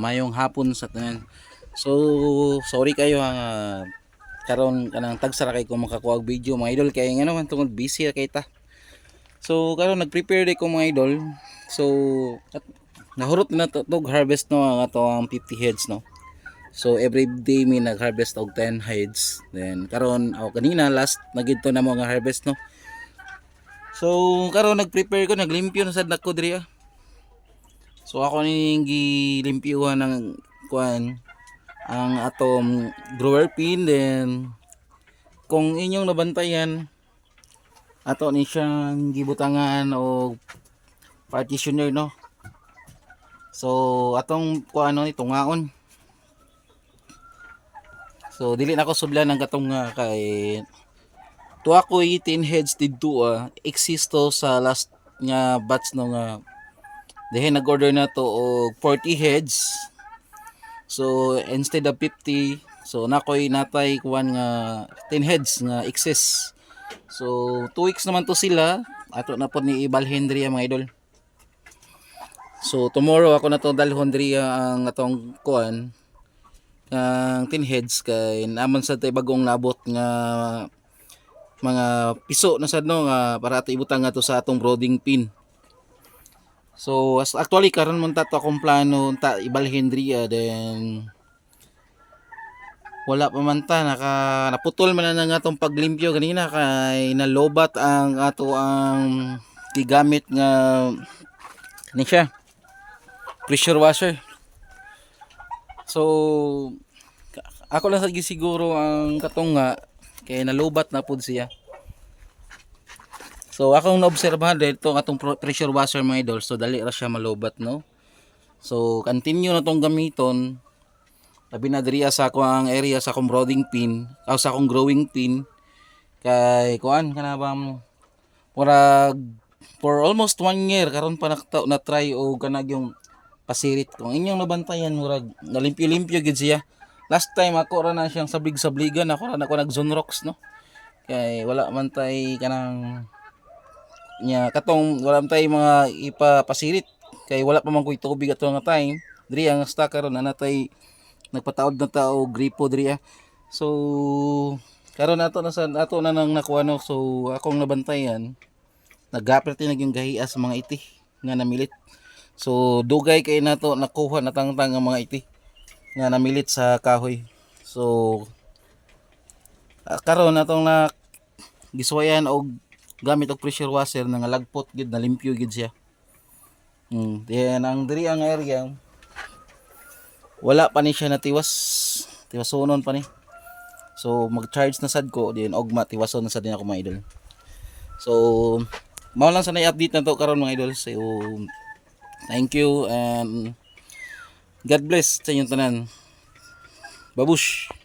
mayong hapon sa tanan. So sorry kayo ha nga karon kanang tagsara kay ko makakuha og video mga idol kay ngano man tungod busy kay ta. So karon nag-prepare day ko mga idol. So at, nahurot na to tog harvest no ang ato ang 50 heads no. So every day mi nag-harvest og 10 heads. Then karon ako kanina last nagidto na mo nga harvest no. So karon nag-prepare ko naglimpyo na sad nako diri ah. So ako ning gilimpyuhan ng kuan ang atong drawer pin then kung inyong nabantayan ato ni siyang gibutangan o partitioner no. So atong kuan ano ni tungaon. So dili na ko sublan ng katong nga kay to ako 18 heads didto ah existo sa last nga batch no nga Dahil nag-order na to og 40 heads. So instead of 50, so nakoy natay kuan nga 10 heads nga excess. So 2 weeks naman to sila. Ato na po ni Ibal Henry mga idol. So tomorrow ako na to dalhon diri ang atong kuan ang 10 heads kay naman sa tay bagong nabot nga mga piso na sad no nga para ato ibutang nga to sa atong brooding pin. So as actually karon man ta akong plano ta ibalhin diriya then wala pa man ta naka naputol man na nga tong paglimpyo kanina kay nalobat ang ato ang gigamit nga ni siya pressure washer. So ako lang sa siguro ang katong nga kay nalobat na pud siya. So akong naobserbahan itong atong pressure washer mga idol. So dali ra siya malobat no. So continue na tong gamiton. Labi na diri sa akong area sa akong brooding pin, o sa akong growing pin kay kuan kana ba murag for almost one year karon pa nakita na try o kanag yung pasirit kung inyong nabantayan murag nalimpyo-limpyo gid siya last time ako ra na siyang sablig-sabligan ako ra na ko nag Zonrox no kay wala man tay kanang nya katong wala tay mga ipapasirit kay wala pa man koy tubig ato nga time. Diri ang stock karon na natay nagpataod na tao gripo diri ah. so karon nato na sa ato na nang nakuha no? So akong nabantayan nagapit na yung gahiya sa mga iti nga namilit. So dugay kay nato nakuha na tangtang ang mga iti nga namilit sa kahoy. So ah, karon natong na giswayan og gamit og pressure washer nga lagpot gid na limpyo gid siya. Mm, then ang diri ang area wala pa ni siya natiwas. Tiwasonon pa ni. So mag-charge na sad ko then ogma tiwason na sad din ako mga idol. So mao lang sa na-update na to karon mga idol. So thank you and God bless sa inyong tanan. Babush.